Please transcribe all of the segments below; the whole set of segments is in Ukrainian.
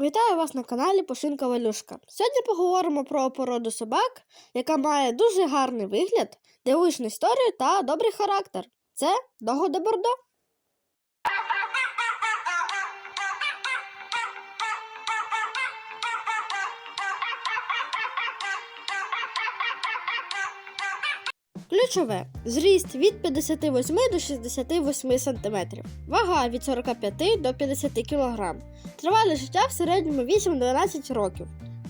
Вітаю вас на каналі Пошинка Валюшка. Сьогодні поговоримо про породу собак, яка має дуже гарний вигляд, дивовижну історію та добрий характер. Це догода Бордо. Ключове зріст від 58 до 68 см, вага від 45 до 50 кг, тривале життя в середньому 8-12 років,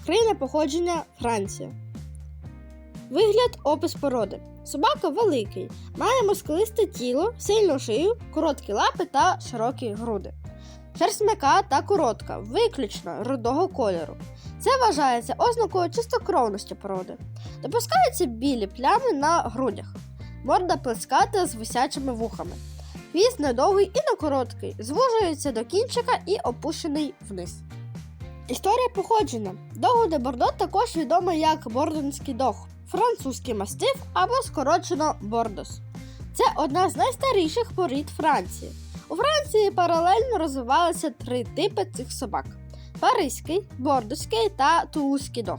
країна походження Франція. Вигляд опис породи. Собака великий, має мускулисте тіло, сильну шию, короткі лапи та широкі груди. Шерсть м'яка та коротка, виключно рудого кольору. Це вважається ознакою чистокровності породи. Допускаються білі плями на грудях, морда плеската з висячими вухами. Хвіст недовгий і не короткий, звужується до кінчика і опущений вниз. Історія походження. Догу де Бордо також відомий як бордонський дог, французький мастиф або скорочено бордос. Це одна з найстаріших порід Франції. У Франції паралельно розвивалися три типи цих собак: паризький, бордоський та тулузький дог.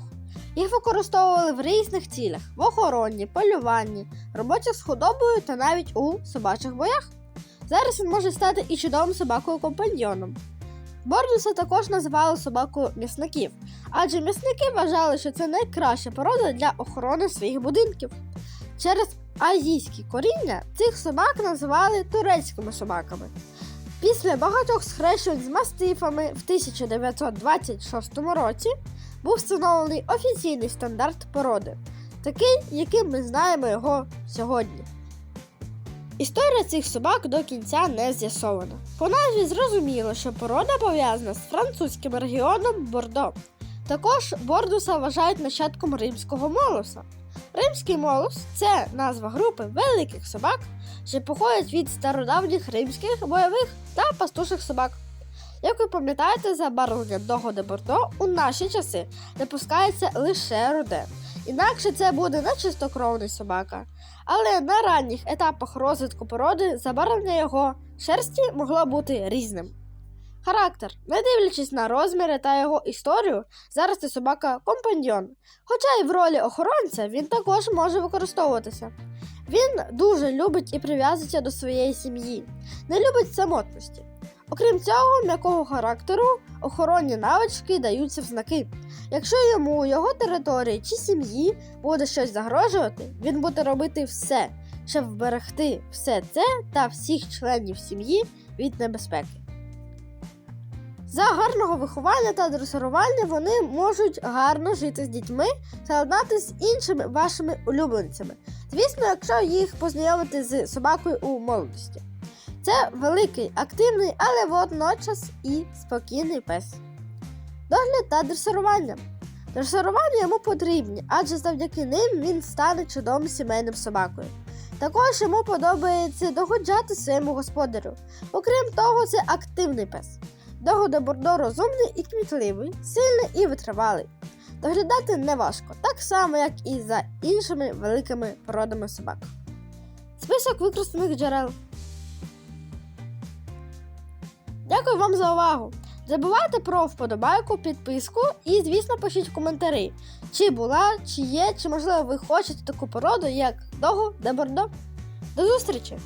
Їх використовували в різних цілях: в охороні, полюванні, роботі з худобою та навіть у собачих боях. Зараз він може стати і чудовим собакою компаньйоном. Бордуса також називали собакою м'ясників, адже м'ясники вважали, що це найкраща порода для охорони своїх будинків. Через азійські коріння цих собак називали турецькими собаками. Після багатьох схрещень з мастифами в 1926 році був встановлений офіційний стандарт породи, такий, яким ми знаємо його сьогодні. Історія цих собак до кінця не з'ясована. По назві зрозуміло, що порода пов'язана з французьким регіоном Бордо. Також Бордуса вважають нащадком римського молоса. Римський молос це назва групи великих собак, що походять від стародавніх римських бойових та пастуших собак. Як ви пам'ятаєте, забарвлення Дого де Бордо у наші часи допускається лише руде. Інакше це буде не чистокровний собака. Але на ранніх етапах розвитку породи забарвлення його шерсті могло бути різним. Характер, не дивлячись на розміри та його історію, зараз це собака компаньйон. Хоча і в ролі охоронця він також може використовуватися. Він дуже любить і прив'язується до своєї сім'ї, не любить самотності. Окрім цього, м'якого характеру охоронні навички даються в знаки. Якщо йому, його території чи сім'ї буде щось загрожувати, він буде робити все, щоб вберегти все це та всіх членів сім'ї від небезпеки. За гарного виховання та дресирування вони можуть гарно жити з дітьми та ладнати з іншими вашими улюбленцями. Звісно, якщо їх познайомити з собакою у молодості. Це великий, активний, але водночас і спокійний пес. Догляд та дресирування. Дресирування йому потрібні, адже завдяки ним він стане чудовим сімейним собакою. Також йому подобається догоджати своєму господарю. Окрім того, це активний пес. Догода Бордо розумний і кмітливий, сильний і витривалий. Доглядати неважко, так само, як і за іншими великими породами собак. Список використаних джерел. Дякую вам за увагу! Забувайте про вподобайку, підписку і, звісно, пишіть в коментарі, чи була, чи є, чи можливо ви хочете таку породу, як Дого де Бордо. До зустрічі!